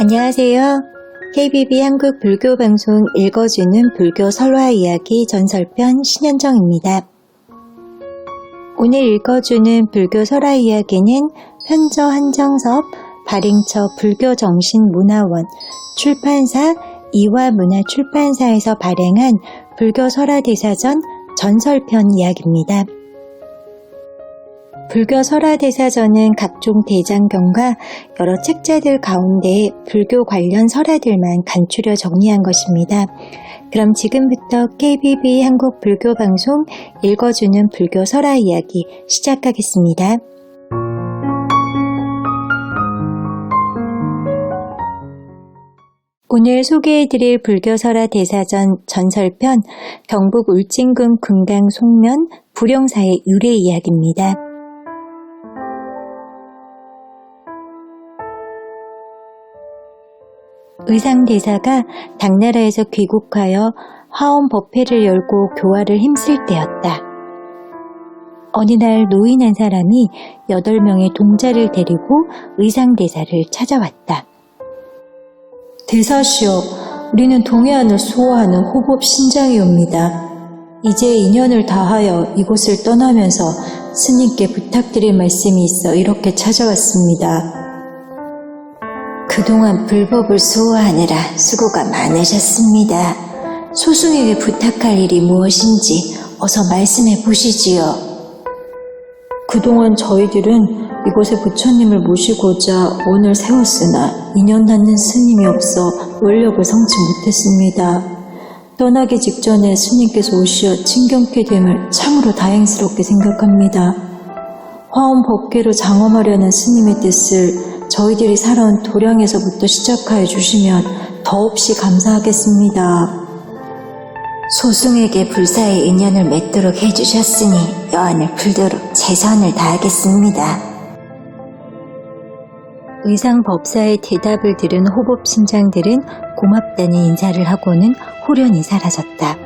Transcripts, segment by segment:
안녕하세요. KBB 한국 불교 방송 읽어주는 불교 설화 이야기 전설편 신현정입니다. 오늘 읽어주는 불교 설화 이야기는 현저 한정섭 발행처 불교정신문화원 출판사 이화문화출판사에서 발행한 불교 설화 대사전 전설편 이야기입니다. 불교 설화 대사전은 각종 대장경과 여러 책자들 가운데 불교 관련 설화들만 간추려 정리한 것입니다. 그럼 지금부터 KBB 한국 불교 방송 읽어주는 불교 설화 이야기 시작하겠습니다. 오늘 소개해드릴 불교설화 대사전 전설편 경북 울진군 금강 송면 불용사의 유래 이야기입니다. 의상 대사가 당나라에서 귀국하여 화엄 법회를 열고 교화를 힘쓸 때였다. 어느 날 노인 한 사람이 여덟 명의 동자를 데리고 의상 대사를 찾아왔다. 대사시여, 우리는 동해안을 수호하는 호법 신장이옵니다. 이제 인연을 다하여 이곳을 떠나면서 스님께 부탁드릴 말씀이 있어 이렇게 찾아왔습니다. 그동안 불법을 수호하느라 수고가 많으셨습니다. 소승에게 부탁할 일이 무엇인지 어서 말씀해 보시지요. 그동안 저희들은 이곳에 부처님을 모시고자 원을 세웠으나 인연 닿는 스님이 없어 원력을 성치 못했습니다. 떠나기 직전에 스님께서 오시어 친경케 됨을 참으로 다행스럽게 생각합니다. 화엄 법계로 장엄하려는 스님의 뜻을 저희들이 살아온 도량에서부터 시작하여 주시면 더없이 감사하겠습니다. 소승에게 불사의 인연을 맺도록 해주셨으니 여한을 풀도록 최선을 다하겠습니다. 의상 법사의 대답을 들은 호법 신장들은 고맙다는 인사를 하고는 호련히 사라졌다.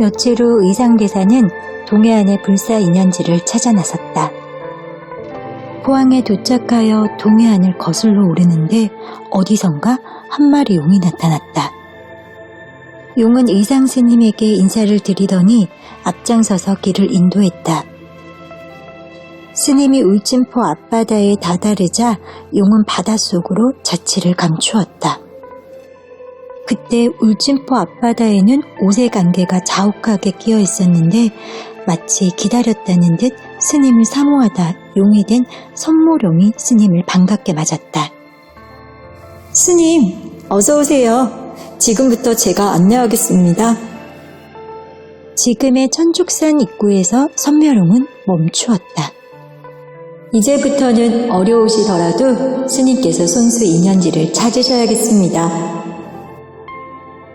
며칠 후 의상 대사는 동해안의 불사 인연지를 찾아 나섰다. 포항에 도착하여 동해안을 거슬러 오르는데 어디선가 한 마리 용이 나타났다. 용은 의상 스님에게 인사를 드리더니 앞장서서 길을 인도했다. 스님이 울진포 앞바다에 다다르자 용은 바닷속으로 자취를 감추었다. 그때 울진포 앞바다에는 오색 안개가 자욱하게 끼어 있었는데 마치 기다렸다는 듯 스님을 사모하다 용이 된 선모룡이 스님을 반갑게 맞았다. 스님, 어서 오세요. 지금부터 제가 안내하겠습니다. 지금의 천축산 입구에서 선묘룡은 멈추었다. 이제부터는 어려우시더라도 스님께서 손수 인연지를 찾으셔야겠습니다.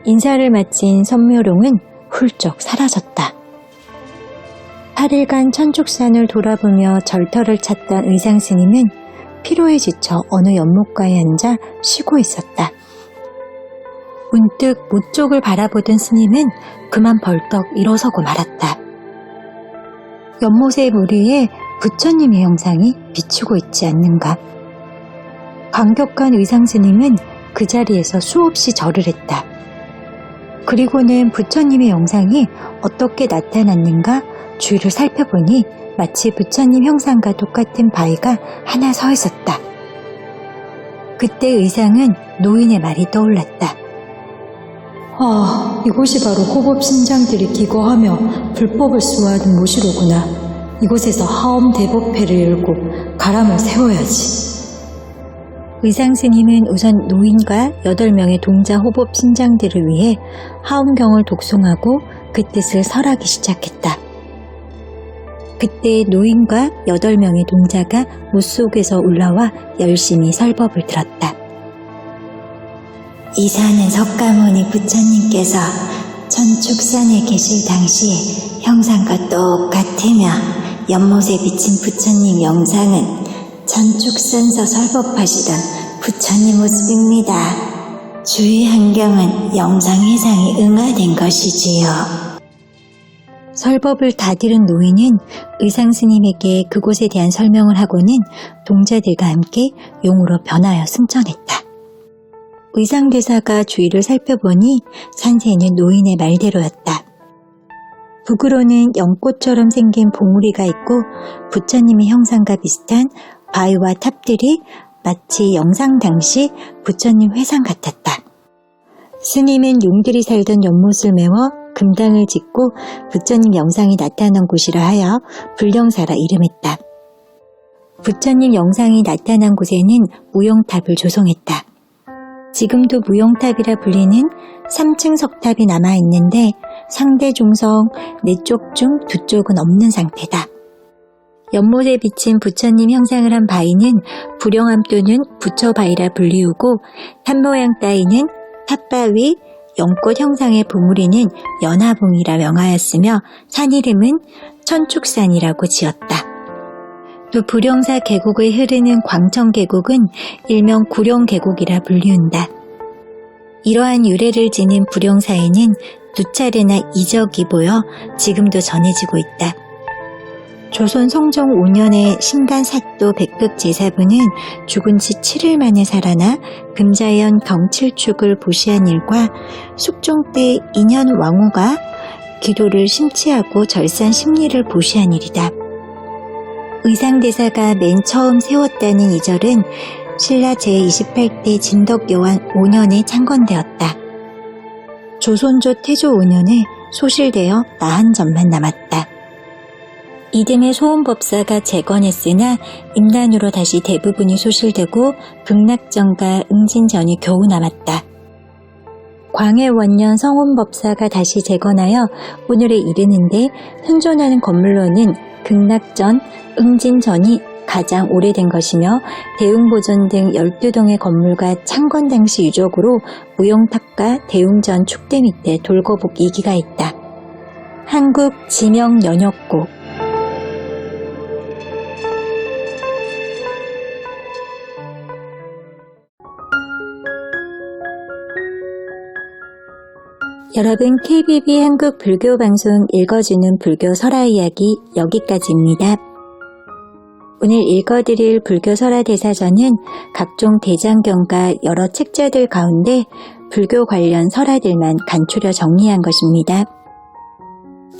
인사를 마친 선묘룡은 훌쩍 사라졌다. 8일간 천축산을 돌아보며 절터를 찾던 의상 스님은 피로에 지쳐 어느 연못가에 앉아 쉬고 있었다. 문득 못 쪽을 바라보던 스님은 그만 벌떡 일어서고 말았다. 연못의 물 위에 부처님의 형상이 비추고 있지 않는가. 감격한 의상 스님은 그 자리에서 수없이 절을 했다. 그리고는 부처님의 영상이 어떻게 나타났는가 주위를 살펴보니 마치 부처님 형상과 똑같은 바위가 하나 서 있었다. 그때 의상은 노인의 말이 떠올랐다. 아, 이곳이 바로 호법 신장들이 기거하며 불법을 수호하는 모시로구나. 이곳에서 하엄 대법회를 열고 가람을 세워야지. 의상 스님은 우선 노인과 8명의 동자 호법 신장들을 위해 하엄경을 독송하고 그 뜻을 설하기 시작했다. 그때 노인과 8명의 동자가 물속에서 올라와 열심히 설법을 들었다. 이 산은 석가모니 부처님께서 천축산에 계실 당시에 형상과 똑같으며 연못에 비친 부처님 영상은 천축산서 설법하시던 부처님 모습입니다. 주의 환경은 영상 해상에 응하된 것이지요. 설법을 다 들은 노인은 의상 스님에게 그곳에 대한 설명을 하고는 동자들과 함께 용으로 변하여 승천했다. 의상 대사가 주위를 살펴보니 산새는 노인의 말대로였다. 북으로는 연꽃처럼 생긴 봉우리가 있고 부처님의 형상과 비슷한 바위와 탑들이 마치 영상 당시 부처님 회상 같았다. 스님은 용들이 살던 연못을 메워 금당을 짓고 부처님 영상이 나타난 곳이라 하여 불령사라 이름했다. 부처님 영상이 나타난 곳에는 무용탑을 조성했다. 지금도 무용탑이라 불리는 3층 석탑이 남아있는데 상대 중성 네쪽중 두 쪽은 없는 상태다. 연못에 비친 부처님 형상을 한 바위는 불영암 또는 부처바위라 불리우고 탑 모양 따위는 탑바위, 연꽃 형상의 봉우리는 연화봉이라 명하였으며 산 이름은 천축산이라고 지었다. 또 불영사 계곡을 흐르는 광천 계곡은 일명 구룡 계곡이라 불리운다. 이러한 유래를 지닌 불영사에는 두 차례나 이적이 보여 지금도 전해지고 있다. 조선 성종 5년에 신간 사또 백극 제사부는 죽은 지 7일 만에 살아나 금자연 경칠축을 보시한 일과 숙종 때 인현 왕후가 기도를 심취하고 절산 심리를 보시한 일이다. 의상대사가 맨 처음 세웠다는 이 절은 신라 제28대 진덕여왕 5년에 창건되었다. 조선조 태조 5년에 소실되어 나한 점만 남았다. 이듬해 소음법사가 재건했으나 임난으로 다시 대부분이 소실되고 극락전과 응진전이 겨우 남았다. 광해 원년 성운법사가 다시 재건하여 오늘에 이르는데 현존하는 건물로는 극락전, 응진전이 가장 오래된 것이며 대웅보전 등 12동의 건물과 창건 당시 유적으로 무용탑과 대웅전 축대 밑에 돌거북 이기가 있다. 한국 지명 연역곡 여러분 KBB 한국 불교 방송 읽어주는 불교 설화 이야기 여기까지입니다. 오늘 읽어드릴 불교 설화 대사전은 각종 대장경과 여러 책자들 가운데 불교 관련 설화들만 간추려 정리한 것입니다.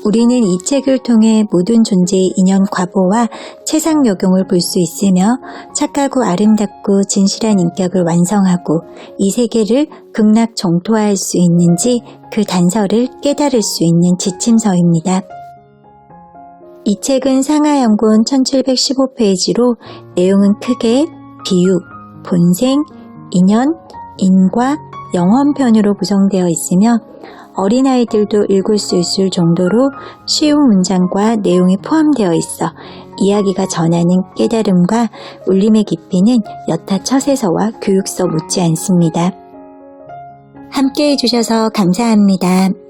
우리는 이 책을 통해 모든 존재의 인연 과보와 최상요경을 볼 수 있으며 착하고 아름답고 진실한 인격을 완성하고 이 세계를 극락 정토화할 수 있는지 그 단서를 깨달을 수 있는 지침서입니다. 이 책은 상하연곤 1715페이지로 내용은 크게 비유, 본생, 인연, 인과, 영원편으로 구성되어 있으며 어린아이들도 읽을 수 있을 정도로 쉬운 문장과 내용이 포함되어 있어 이야기가 전하는 깨달음과 울림의 깊이는 여타 처세서와 교육서 못지 않습니다. 함께 해주셔서 감사합니다.